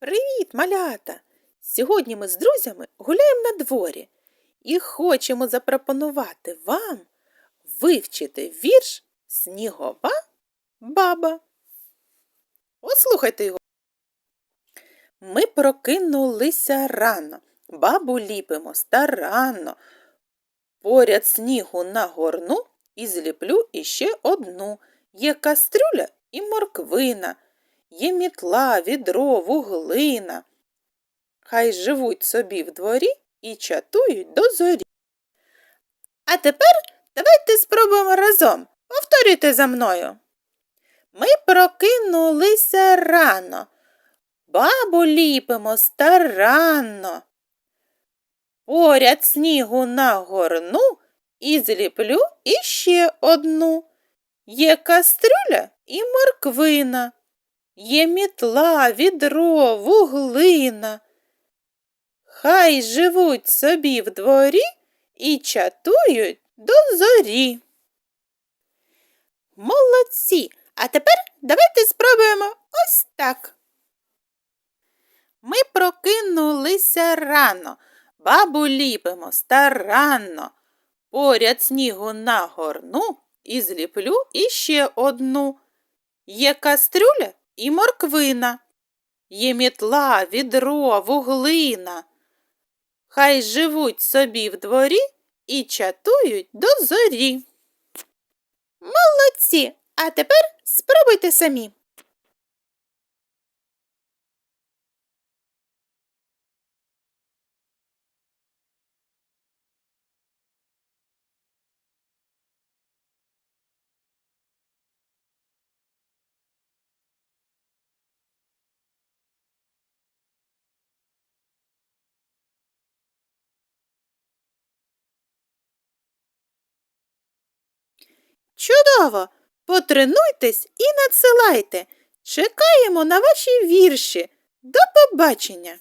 Привіт, малята! Сьогодні ми з друзями гуляємо на дворі і хочемо запропонувати вам вивчити вірш Снігова баба. Послухайте його. Ми прокинулися рано, бабу ліпимо старанно. Поряд снігу нагорну і зліплю іще одну. Є кастрюля і морквина. Є мітла, відро, вуглина. Хай живуть собі в дворі і чатують до зорі. А тепер давайте спробуємо разом. Повторюйте за мною. Ми прокинулися рано, бабу ліпимо старанно. Поряд снігу нагорну і зліплю іще одну. Є кастрюля і морквина. Є мітла, відро, вуглина. Хай живуть собі в дворі і чатують до зорі. Молодці! А тепер давайте спробуємо ось так. Ми прокинулися рано, бабу ліпимо старанно. Поряд снігу нагорну і зліплю іще одну. Є кастрюля і морквина. Є мітла, відро, вуглина. Хай живуть собі в дворі і чатують до зорі. Молодці! А тепер спробуйте самі. Чудово! Потренуйтесь і надсилайте. Чекаємо на ваші вірші. До побачення!